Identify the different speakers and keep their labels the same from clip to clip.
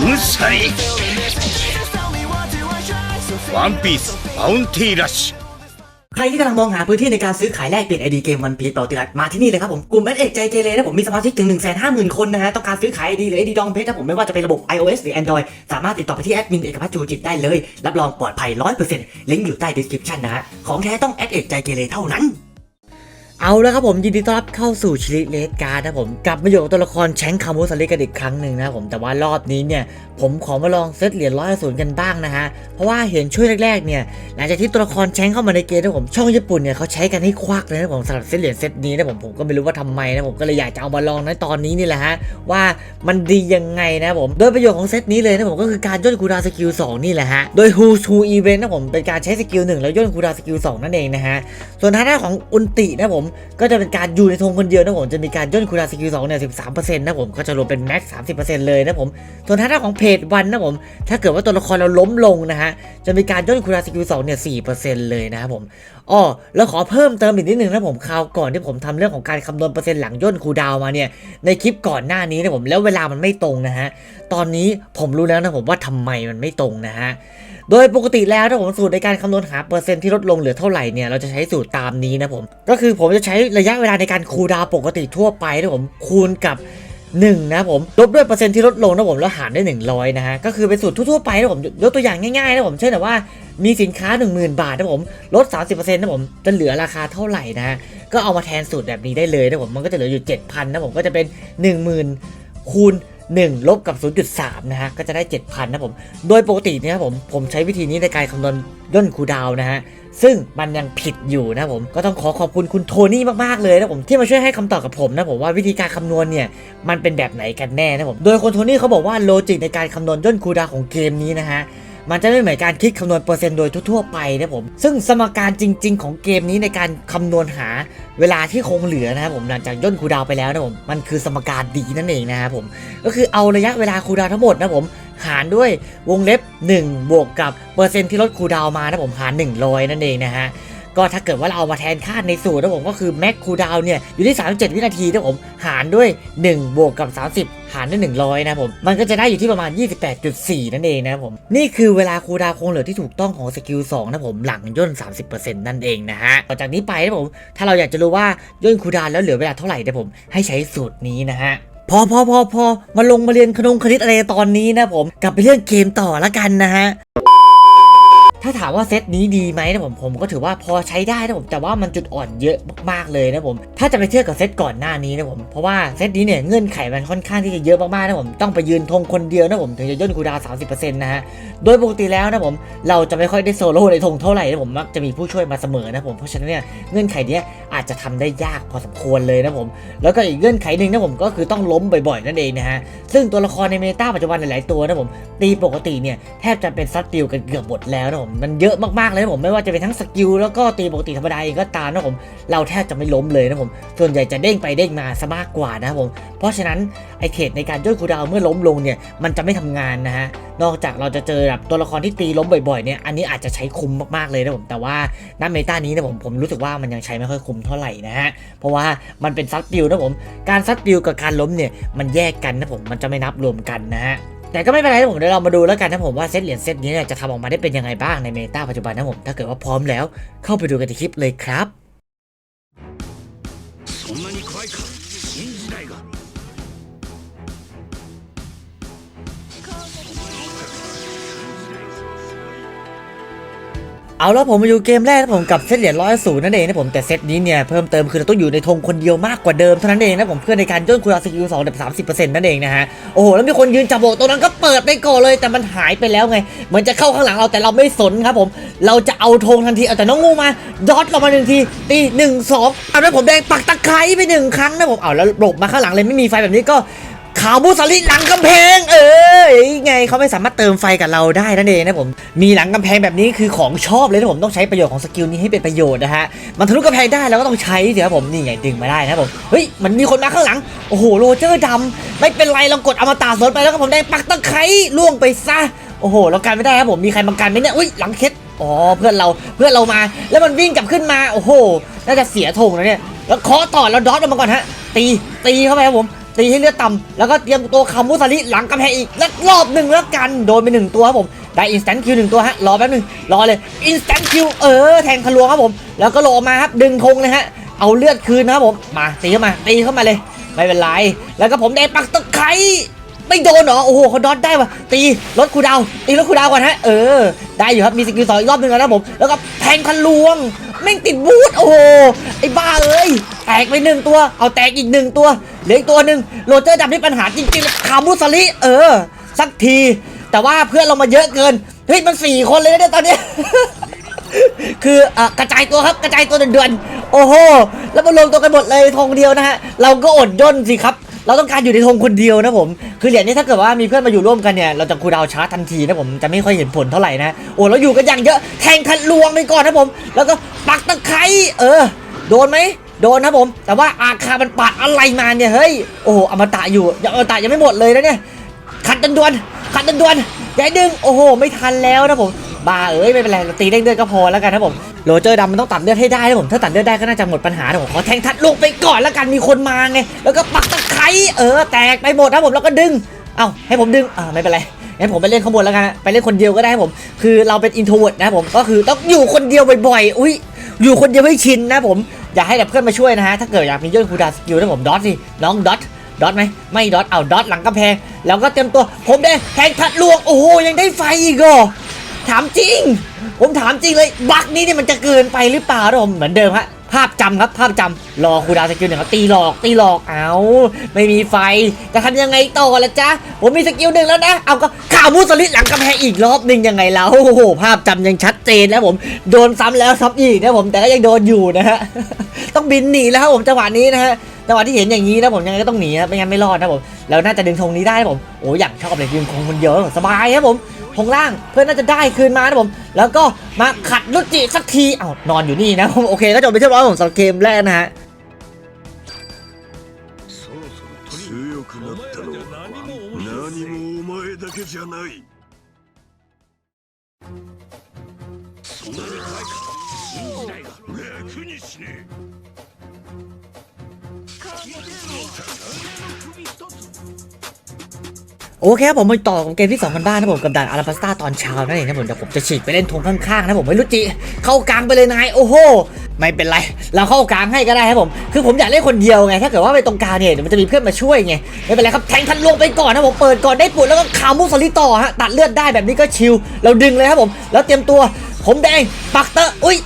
Speaker 1: むさりワンピースバウンティーラッシュ
Speaker 2: ใครที่กำลังมองหาพื้นที่ในการซื้อขายแลกเปลี่ยนไอดีเกมวันพี e ต่อเดือนมาที่นี่เลยครับผม กลุ่มแอดเอกใจเกเรนะผมมีสมาชิกถึง 1 5 0 0 0 0 คนนะฮะ ต้องการซื้อขายไอดีหรือไอดีดองเพชรนะผมไม่ว่าจะเป็นระบบ iOS หรือ Android สามารถติดต่อไปที่แอดมินเอกพัฒน์จูจิตได้เลย รับรองปลอดภัย 100%ลิงก์อยู่ใต้ description นะฮะ ของแท้ต้องแอดเอกใจเกเรเท่านั้น เอาแล้วครับผมยินดีต้อนรับเข้าสู่ชิลิเลสการ์ดนะผมกลับมาอยู่กับตัวละครแชงค์คามุสลิกันอีกครั้งหนึ่งนะผมแต่ว่ารอบนี้เนี่ยผมขอมาลองเซตเหรียญร้อยศูนย์กันบ้างนะฮะเพราะว่าเห็นช่วยแรกๆเนี่ยหลังจากที่ตัวละครแชงเข้ามาในเกมนะผมช่องญี่ปุ่นเนี่ยเขาใช้กันให้ควักเลยนะผมสำหรับเซตเหรียญเซตนี้นะผมผมก็ไม่รู้ว่าทำไมนะผมก็เลยอยากจะเอามาลองในตอนนี้นี่แหละฮะว่ามันดียังไงนะผมโดยประโยชน์ของเซตนี้เลยนะผมก็คือการย่นคูดาสกิล2นี่แหละฮะโดย Who to Event นะผมเป็นการใช้สกิล1แล้วย่นคูดาสกิล2นั่นเองนะฮะส่วนทางด้านของอุนตินะผมก็จะเป็นการอยู่ในธงคนเดียวนะผมจะมีการย่นคูลดาวสกิล2เนี่ย13%นต์นะผมก็จะรวมเป็นแม็กซ์30%เลยนะผมส่วนทางด้านของเพจวันนะผมถ้าเกิดว่าตัวละครเราล้มลงนะฮะจะมีการย่นคูลดาวสกิล2เนี่ย4%เปอร์เซ็นต์เลยนะครับผมอ้อแล้วขอเพิ่มเติมอีกนิดนึงนะผมคราวก่อนที่ผมทำเรื่องของการคำนวณเปอร์เซ็นต์หลังย่นคูดาวมาเนี่ยในคลิปก่อนหน้านี้นะผมแล้วเวลามันไม่ตรงนะฮะตอนนี้ผมรู้แล้วนะผมว่าทำไมมันไม่ตรงนะฮะ โดยปกติแล้วถ้าผมสูตรในการคำนวณหาเปอร์เซ็นต์ที่ลดลงเหลือเท่าไหร่เนี่ยเราจะใช้สูตรตามนี้นะผมก็คือผมจะใช้ระยะเวลาในการคูดาวปกติทั่วไปนะผมคูณกับ1นะผมลบด้วยเปอร์เซ็นต์ที่ลดลงนะผมแล้วหารด้วย100นะฮะก็คือเป็นสูตรทั่วๆไปนะผมยกตัวอย่างง่ายๆนะผมเช่นแบบว่ามีสินค้า 10,000 บาทนะผมลด 30%นะผมจะเหลือราคาเท่าไหร่นะฮะก็เอามาแทนสูตรแบบนี้ได้เลยนะผมมันก็จะเหลืออยู่ 7,000นะผมก็จะเป็น 10,000คูณ 1 ลบกับ 0.3 นะฮะ ก็จะได้ 7,000 นะผม โดยปกติเนี่ยผม ผมใช้วิธีนี้ในการคำนวณย่นคูดาวนะฮะ ซึ่งมันยังผิดอยู่นะผม ก็ต้องขอขอบคุณคุณโทนี่มาก ๆ เลยนะผม ที่มาช่วยให้คำตอบกับผมนะผมว่าวิธีการคำนวณเนี่ย มันเป็นแบบไหนกันแน่นะผม โดยคนโทนี่เขาบอกว่าโลจิกในการคำนวณย่นคูดาวของเกมนี้นะฮะ มันจะไม่เหมือนการคิดคำนวณเปอร์เซ็นต์โดยทั่วๆไปนะผม ซึ่งสมการจริง ๆ ของเกมนี้ในการคำนวณหาเวลาที่คงเหลือนะครับผมหลังจากย่นคูดาวไปแล้วนะผมมันคือสมการดีนั่นเองนะครับผมก็คือเอาระยะเวลาคูดาวทั้งหมดนะผมหารด้วยวงเล็บ 1 บวกกับเปอร์เซ็นต์ที่ลดคูดาวมานะผมหาร 100 นั่นเองนะฮะก็ถ้าเกิดว่าเราเอามาแทนค่าในสูตรนะผมก็คือแม็กคูดาวเนี่ยอยู่ที่ 37 วินาทีนะผมหารด้วย 1 บวกกับ 30 หารด้วย 100 นะผม มันก็จะได้อยู่ที่ประมาณ 28.4 นั่นเองนะผม นี่คือเวลาคูดาวคงเหลือที่ถูกต้องของสกิล2นะผมหลังย่น 30%นั่นเองนะฮะต่อจากนี้ไปนะผม ถ้าเราอยากจะรู้ว่าย่นคูดาวแล้วเหลือเวลาเท่าไหร่นะผมให้ใช้สูตรนี้นะฮะพอพอพอพอมาลงมาเรียนขนมคณิตอะไรตอนนี้นะผม กลับไปเรื่องเกมต่อละกันนะฮะ ถ้าถามว่าเซตนี้ดีไหมนะผมผมก็ถือว่าพอใช้ได้นะผมแต่ว่ามันจุดอ่อนเยอะมากๆเลยนะผมถ้าจะไปเทียบกับเซตก่อนหน้านี้นะผมเพราะว่าเซตนี้เนี่ยเงื่อนไขมันค่อนข้างที่จะเยอะมากๆนะผมต้องไปยืนธงคนเดียวนะผมถึงจะย่นคูดาวน์30%นะฮะโดยปกติแล้วนะผมเราจะไม่ค่อยได้โซโล่ในธงเท่าไหร่นะผมมักจะมีผู้ช่วยมาเสมอนะผมเพราะฉะนั้นเนี่ยเงื่อนไขเนี้ยอาจจะทำได้ยากพอสมควรเลยนะผมแล้วก็อีกเงื่อนไขหนึ่งนะผมก็คือต้องล้มบ่อยๆนั่นเองนะฮะซึ่งตัวละครในเมตาปัจจุบันหลายๆตัวนะผมตีปกติเนี่ยแทบจะเป็นซัดติวกันเกือบหมดแล้วนะผมมันเยอะมากๆเลยนะผมไม่ว่าจะเป็นทั้งสกิลแล้วก็ตีปกติธรรมดาเองก็ตามนะผมเราแทบจะไม่ล้มเลยนะผมส่วนใหญ่จะเด้งไปเด้งมาซะมากกว่านะครับผมเพราะฉะนั้นไอเทรดในการย่นคูดาวเมื่อล้มลงเนี่ยมันจะไม่ทำงานนะฮะนอกจากเราจะเจอแบบตัวละครที่ตีล้มบ่อยๆเนี่ยอันนี้อาจจะใช้คุ้มมากๆเลยนะผมแต่ว่าณเมตานี้นะผมผมรู้สึกว่ามันยังใช้ไม่ค่อยคุ้มเท่าไหร่นะฮะเพราะว่ามันเป็นซัดบิลนะผมการซัดบิลกับการล้มเนี่ยมันแยกกันนะผมมันจะไม่นับรวมกันนะฮะ แต่ก็ไม่เป็นไรนะผมเดี๋ยวเรามาดูแล้วกันนะผมว่าเซตเหรียญเซตนี้เนี่ยจะทำออกมาได้เป็นยังไงบ้างในเมตาปัจจุบันนะผมถ้าเกิดว่าพร้อมแล้วเข้าไปดูกันในคลิปเลยครับ เอาแล้วผมมาอยู่เกมแรกนะผมกับเซตเหรียญร้อยศูนย์นั่นเองนะผมแต่เซตนี้เนี่ยเพิ่มเติมคือเราต้องอยู่ในธงคนเดียวมากกว่าเดิมเท่านั้นเองนะผมเพื่อในการย่นคูลดาสกิลสองแบบสามสิบเปอร์เซ็นต์นั่นเองนะฮะโอ้โหแล้วมีคนยืนจับโบกตรงนั้นก็เปิดไปก่อนเลยแต่มันหายไปแล้วไงเหมือนจะเข้าข้างหลังเราแต่เราไม่สนครับผมเราจะเอาธงทันทีเอาแต่น้องงูมาดอทเรามาหนึ่งทีตีหนึ่งสองเอาแล้วผมแดงปักตะไคร้ไปหนึ่งครั้งนะผมเอาแล้วหลบมาข้างหลังเลยไม่มีไฟแบบนี้ก็ ขาวบุสลิหลังกำแพง เออไงเขาไม่สามารถเติมไฟกับเราได้นั่นเองนะผม มีหลังกำแพงแบบนี้คือของชอบเลยนะผมต้องใช้ประโยชน์ของสกิลนี้ให้เป็นประโยชน์นะฮะ มันทะลุกำแพงได้เราก็ต้องใช้สิครับผมนี่ไงดึงมาได้นะผม เฮ้ยมันมีคนมาข้างหลัง โอ้โหโรเจอร์ดำไม่เป็นไรเรากดอมตะสวนไปแล้วก็ผมได้ปักตะไคร้ล่วงไปซะ โอ้โหเรากันไม่ได้ครับผมมีใครมากันไหมเนี่ยอุ้ยหลังเคสอ๋อเพื่อนเราเพื่อนเรามา แล้วมันวิ่งกลับขึ้นมาโอ้โห น่าจะเสียธงแล้วเนี่ยแล้วเคาะต่อแล้วดอทออกมาก่อนฮะตีตีเข้าไปครับผม ตีให้เลือดต่ำแล้วก็เตรียมตัวคามุสลิหลังกำแพงอีกแล้วรอบหนึ่งแล้วกันโดนไปหนึ่งตัวครับผมได้อินสแตนคิวหนึ่งตัวฮะรอแป๊บนึงรอเลยอินสแตนคิวเออแทงทะลวงครับผม แล้วก็โลมาครับดึงธงเลยฮะเอาเลือดคืนนะครับผมมาตีเข้ามาตีเข้ามาเลย ไม่เป็นไร แล้วก็ผมได้ปักตะไคร้ไม่โดนหรอโอ้โหเขาดอทได้ว่ะตีลดคูดาวตีลดคูดาวก่อนฮะเออได้อยู่ครับมีสกิลสองอีกรอบหนึ่งแล้วนะผมแล้วก็แทงคันลวง แม่งติดบูทโอ้โหไอ้บ้าเอ้ยแตกไปหนึ่งตัว เอาแตกอีกหนึ่งตัวเหลืออีกตัวหนึ่งโรเจอร์ดำที่ปัญหาจริงๆคามุสลิเออ สักที แต่ว่าเพื่อนเรามาเยอะเกินเฮ้ยมันสี่คนเลยเนี่ยตอนนี้ คืออ่อกระจายตัวครับกระจายตัวเดือนๆโอ้โห แล้วมารวมตัวกันหมดเลยธงเดียวนะฮะเราก็อดย่นสิครับ เราต้องการอยู่ในธงคนเดียวนะผมคือเหรียญนี้ถ้าเกิดว่ามีเพื่อนมาอยู่ร่วมกันเนี่ยเราจะคูดาวชาร์จทันทีนะผมจะไม่ค่อยเห็นผลเท่าไหร่นะโอ้เราอยู่กันอย่างเยอะแทงทันลวงไปก่อนนะผม แล้วก็ปักตะไคร้เออ โดนไหมโดนนะผม แต่ว่าอาคามันปาดอะไรมาเนี่ยเฮ้ยโอ้อมตะอยู่ยังอมตะยังไม่หมดเลยนะเนี่ยขัดดันดวนขัดดันดวนๆอย่ดึงโอ้โหไม่ทันแล้วนะผมบ้าเอ้ยไม่เป็นไรเราตีเด้งเลือดก็พอแล้วกันนะผม โรเจอร์ดำมันต้องตัดเลือดให้ได้นะผมถ้าตัดเลือดได้ก็น่าจะหมดปัญหานะผมขอแทงทัดลงไปก่อนแล้วกันมีคนมาไงแล้วก็ปักตะไคร้เออแตกไปหมดนะผมแล้วก็ดึงเอ้าให้ผมดึงอ่าไม่เป็นไรงั้นผมไปเล่นข้างบนแล้วกันไปเล่นคนเดียวก็ได้ครับผมคือเราเป็นอินโทรเวิร์ดนะผมก็คือต้องอยู่คนเดียวบ่อยๆอุ้ยอยู่คนเดียวให้ชินนะผมอยากให้แบบเพื่อนมาช่วยนะฮะถ้าเกิดอยากมีย่นคูดาสกิลนะผมดอทสิน้องดอทดอทไหมไม่ดอทเอาดอทหลังกำแพงแล้วก็เตรียมตัวผมได้แทงทัดลวงโอ้โหยังได้ไฟอีกเหรอถามจริง ผมถามจริงเลยบักนี้เนี่ยมันจะเกินไปหรือเปล่าผมเหมือนเดิมฮะภาพจำครับภาพจำรอครูดาวสกิลหนึ่งครับตีหลอกตีหลอกเอาไม่มีไฟจะทำยังไงต่อละจ๊ะผมมีสกิลหนึ่งแล้วนะเอาก็ข่าวมูสลิดหลังกำแพงอีกรอบหนึ่งยังไงแล้วโอ้โหภาพจำยังชัดเจนนะผมโดนซ้ำแล้วซ้ำอีกนะผมแต่ก็ยังโดนอยู่นะฮะต้องบินหนีแล้วครับผมจังหวะนี้นะฮะจังหวะที่เห็นอย่างนี้นะผมยังไงก็ต้องหนีครับไม่งั้นไม่รอดนะผมแล้วน่าจะดึงธงนี้ได้ผมโอ้อยากชอบเลยดึงธงคนเดียวนะสบายครับผม ธงล่างเพื่อนน่าจะได้คืนมานะผม แล้วก็มาขัดลุจิสักทีเอ้านอนอยู่นี่นะผมโอเคก็จบไปเรียบร้อยผมสำหรับเกมแรกนะฮะ
Speaker 3: 強くなったのは何もお前だけじゃない
Speaker 1: そんなに怖いか新時代が
Speaker 3: 楽にしね
Speaker 2: โอเคครับผมมาต่อกับเกมที่2กันบ้านนะผมกับด่านอาราบัสตาตอนเช้านั่นเองนะผมเดี๋ยวผมจะฉีกไปเล่นธงข้างๆนะผมไม่รู้จิเข้ากลางไปเลยนายโอ้โหไม่เป็นไร เราเข้ากลางให้ก็ได้ครับผม คือผมอยากเล่นคนเดียวไงถ้าเกิดว่าไปตรงกลางเนี่ยเดี๋ยวมันจะมีเพื่อนมาช่วยไงไม่เป็นไรครับแทงทันลงไปก่อนนะผมเปิดก่อนได้ปุ่นแล้วก็คามุสลิต่อฮะตัดเลือดได้แบบนี้ก็ชิลเราดึงเลยครับผม แล้วเตรียมตัว ผมแดงปักเตอร์อุ้ย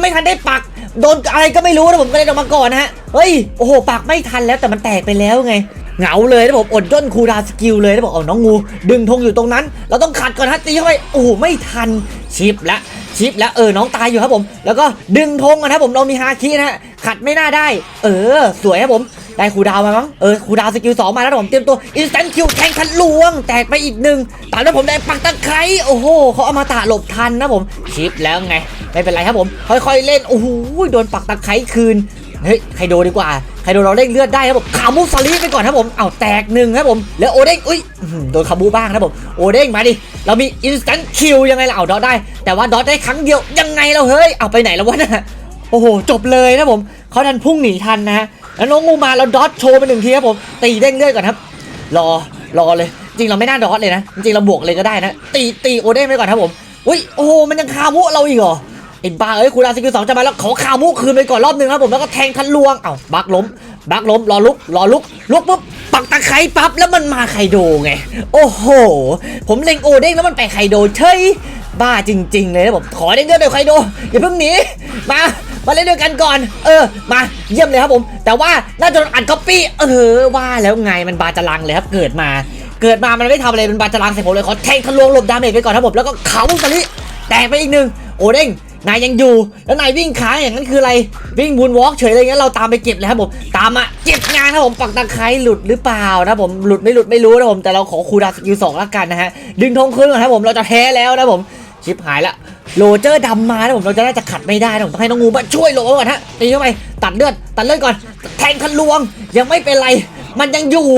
Speaker 2: ไม่ทันได้ปักโดนอะไรก็ไม่รู้นะผมก็เลยออกมาก่อนนะฮะเฮ้ยโอ้โหปักไม่ทันแล้วแต่มันแตกไปแล้วไง เหงาเลยนะผมอดย่นคูดาวสกิลเลยนะบอกเอาน้องงู ดึงธงอยู่ตรงนั้น เราต้องขัดก่อนฮะตีเข้าไปโอ้โหไม่ทันชิปละชิปแล้วเออน้องตายอยู่ครับผม แล้วก็ดึงธงกันครับผมเรามีฮาคินะฮะขัดไม่น่าได้ เออ สวยครับผมได้คูดาวมามั้งเออคูดาวสกิลสองมาแล้วผมเตรียมตัวอินสแตนคิวแทงทันลวง แตกไปอีกหนึ่งตามแล้วผมได้ปักตะไคร้โอ้โหเขาเอามาตาหลบทันนะผมชิปแล้วไงไม่เป็นไรครับผม ค่อยๆเล่นโอ้โหโดนปักตะไคร้คืน เฮ้ยไคโดดีกว่าไคโดเราเร่งเลือดได้ครับผมขามูสลีไปก่อนครับผมเอาแตกหนึ่งครับผมแล้วโอเด้งอุ้ยโดนคาบูบ้างครับผมโอเด้งมาดิเรามีอินสแตนคิวยังไงล่ะเอาดอทได้ แต่ว่าดอทได้ครั้งเดียวยังไงเราเฮ้ยเอาไปไหนแล้ววะน่ะโอ้โหจบเลยนะผมเขาทันพุ่งหนีทันนะฮะแล้วน้องงูมาเราดอทโชว์ไปหนึ่งทีครับผมตีเด้งเลือดก่อนครับรอรอเลยจริงเราไม่น่าดอทเลยนะจริงเราบวกเลยก็ได้นะตีตีโอเด้งไปก่อนครับผมอุ้ยโอ้โหมันยังคามุเราอีกเหรอ อ้บ้าเอ้ยคูดาวสกิลสองจะมาแล้วขอข่าวมุกคืนไปก่อนรอบหนึ่งครับผมแล้วก็แทงทันลวงเอ้าบักล้มบักล้มรอลุกรอลุกลุกปุ๊บปักตะไคร้ปั๊บแล้วมันมาไคโดไงโอ้โห ผมเล็งโอเด้งแล้วมันไปไคโดเฉยบ้าจริง ๆ เลยนะผมขอเด้งเลือดเดี๋ยวไคโดอย่าเพิ่งหนีมามาเล่นด้วยกันก่อน เออ มาเยี่ยมเลยครับผม แต่ว่าน่าจะโดนอัดก๊อปปี้ เออ ว่าแล้วไงมันบาจลังเลยครับเกิดมา เกิดมามันไม่ทำอะไรเป็นบาจลังใส่ผมเลยขอแทงทะลวงหลบดาเมจไปก่อนครับผมแล้วก็เขาสลิแตกไปอีกหนึ่งโอเด้ง นายยังอยู่ แล้วนายวิ่งค้าอย่างนั้นคืออะไร วิ่งบูนวอล์กเฉยเลยงั้นเราตามไปเก็บเลยครับผม ตามมาเก็บงานครับผม ปักตะไคร้หลุดหรือเปล่านะผม หลุดไม่หลุดไม่รู้นะผม แต่เราขอคูดาสกิลสองแล้วกันนะฮะ ดึงธงคืนก่อนครับผม เราจะแพ้แล้วนะผม ชิปหายละโรเจอร์ดำมานะผม เราจะน่าจะขัดไม่ได้นะผมต้องให้น้องงูมาช่วยโหลก่อนฮะ ตีเข้าไป ตัดเลือด ตัดเลือดก่อน แทงทะลวง ยังไม่เป็นไรมันยังอยู่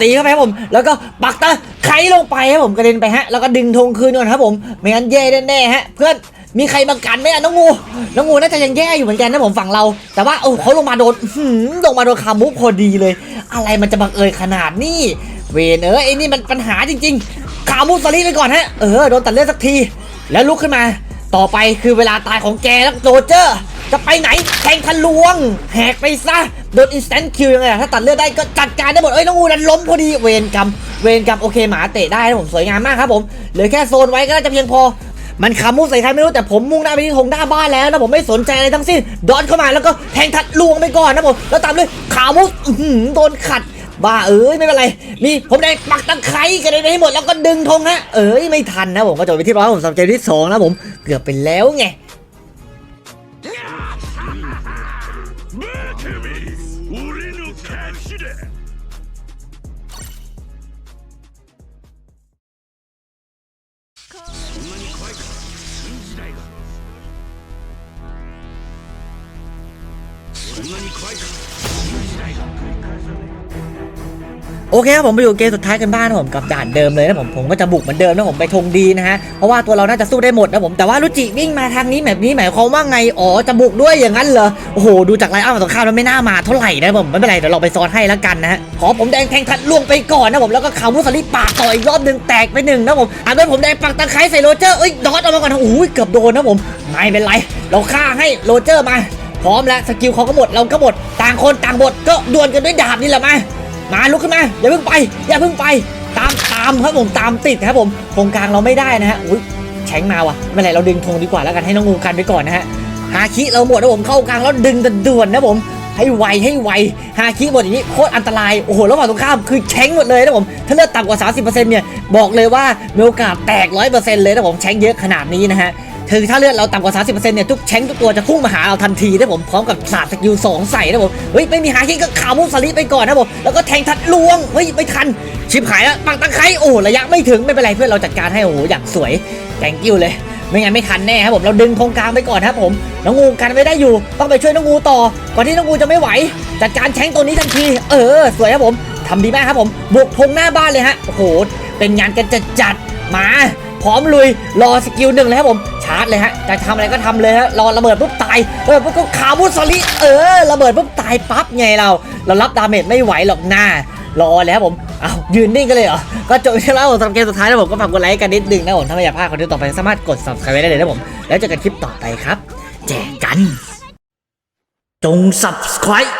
Speaker 2: ตีเข้าไปครับผม แล้วก็ปักตะไคร้ลงไปครับผมกระเด็นไปฮะ แล้วก็ดึงธงคืนก่อนครับผม ไม่งั้นแย่แน่ๆฮะ เพื่อน มีใครมากันไหมอะน้องงู น้องงูน่าจะยังแย่อยู่เหมือนกันนะผมฝั่งเรา แต่ว่าโอ้เขาลงมาโดนลงมาโดนคามุกพอดีเลย อะไรมันจะบังเอิญขนาดนี้ เวนเออไอ้นี่มันปัญหาจริง ๆ คามุกสลีไปก่อนฮะ เออโดนตัดเลือดสักที แล้วลุกขึ้นมา ต่อไปคือเวลาตายของแกแล้วโรเจอร์ จะไปไหนแทงทะลวง แหกไปซะ โดนอินสแตนคิวยังไงถ้าตัดเลือดได้ก็จัดการได้หมด เอ้ยน้องงูนั้นล้มพอดี เวรกรรม เวรกรรมโอเคหมาเตะได้นะผมสวยงามมากครับผม เหลือแค่โซนไว้ก็น่าจะเพียงพอ มันคามุใส่ใครไม่รู้แต่ผมมุ่งหน้าไปที่ธงหน้าบ้านแล้วนะผมไม่สนใจอะไรทั้งสิ้น ดอนเข้ามาแล้วก็แทงทัดลวงไปก่อนนะผม แล้วตามด้วยขามุสอื้อหือโดนขัด บ้าเอ้ยไม่เป็นไร มีผมได้ปักตะไคร้กันได้ให้หมดแล้วก็ดึงธงฮะ เอ้ยไม่ทันนะผมก็จบไปที่ร้อยผมสำหรับเกมที่สองนะผม เกือบไปแล้วไง
Speaker 3: バカめ俺の勝ちだ
Speaker 2: เคครับผมไปอยู่เกมสุดท้ายกันบ้านนะผมกับด่านเดิมเลยนะผมผมก็จะบุกเหมือนเดิมนะผมไปธงดีนะฮะเพราะว่าตัวเราน่าจะสู้ได้หมดนะผมแต่ว่ารุจิวิ่งมาทางนี้แบบนี้หมายความว่าไงอ๋อจะบุกด้วยอย่างนั้นเหรอโอ้โหดูจากไลน์อัพของตรงข้ามแล้วไม่น่ามาเท่าไหร่นะผมไม่เป็นไรเดี๋ยวเราไปซ้อนให้แล้วกันนะฮะขอผมแดงแทงทัดล่วงไปก่อนนะผมแล้วก็ขามุสลิปาต่ออีกรอบหนึ่งแตกไปหนึ่งนะผมอ่าด้วยผมแดงปักตะไคร้ใส่โรเจอร์เอ้ยดอทออกมาก่อนโอ้ยเกือบโดนนะผมไม่เป็นไร เราฆ่าให้โรเจอร์มาพร้อมแล้วสกิลเขาก็หมดเราก็หมดต่างคนต่างหมดก็ดวลกันด้วยดาบนี่แหละมา มาลุกขึ้นมาอย่าเพิ่งไป อย่าเพิ่งไป ตามตามครับผมตามติดครับผมโครงกลางเราไม่ได้นะฮะอุ้ยแข็งมาว่ะไม่เป็นไรเราดึงธงดีกว่าแล้วกันให้น้องงูกันไปก่อนนะฮะฮาคิเราหมดนะผมเข้ากลางแล้วดึงกันด่วนนะผมให้ไวให้ไวฮาคิหมดอย่างนี้โคตรอันตรายโอ้โหระหว่างตรงข้ามคือแข็งหมดเลยนะผมถ้าเลือดต่ำกว่า 30%เนี่ยบอกเลยว่ามีโอกาสแตก 100%เลยนะผมแข็งเยอะขนาดนี้นะฮะ คือถ้าเลือดเราต่ำกว่า 30%เนี่ยทุกแชงทุกตัวจะพุ่งมาหาเราทันทีนะผมพร้อมกับศาสตร์สกิล2ใส่นะผมเฮ้ยไม่มีหาคิดก็ข่าวมุสลิไปก่อนนะผมแล้วก็แทงทัดลวงเฮ้ยไม่ทันชิบหายแล้วปักตะไคร้โอ้ระยะไม่ถึงไม่เป็นไรเพื่อนเราจัดการให้โอ้โหอย่างสวยแ a งกิ้วเลยไม่งั้นไม่ทันแน่ครับผมเราดึงธงกลางไปก่อนครับผมน้องงูกันไม่ได้อยู่ ต้องไปช่วยน้องงูต่อ ก่อนที่น้องงูจะไม่ไหว จัดการแช้งตัวนี้ทันที เออ สวยครับผมทำดีมากครับผมบุกธงหน้าบ้านเลยฮะโอ้โหเป็นงานกันจัดจัดมา พร้อมลุยรอสกิลหนึ่งเลยครับผมชาร์จเลยฮะจะทำอะไรก็ทำเลยฮะรอระเบิดปุ๊บตายระเบิดปุ๊บก็ขามุสลิเออระเบิดปุ๊บตายปั๊บไงเราเรารับดาเมจไม่ไหวหรอกหน้ารอแล้วครับผมเอายืนนิ่งกันเลยเหรอ ก็จบแล้วสำหรับเกมสุดท้ายนะผมก็ฝากกดไลค์กันนิดนึงนะผม ถ้าไม่อยากพลาดคอนเทนต์ต่อไปสามารถกด subscribe ได้เลยนะผม แล้วเจอกันคลิปต่อไปครับ แจกกัน จง subscribe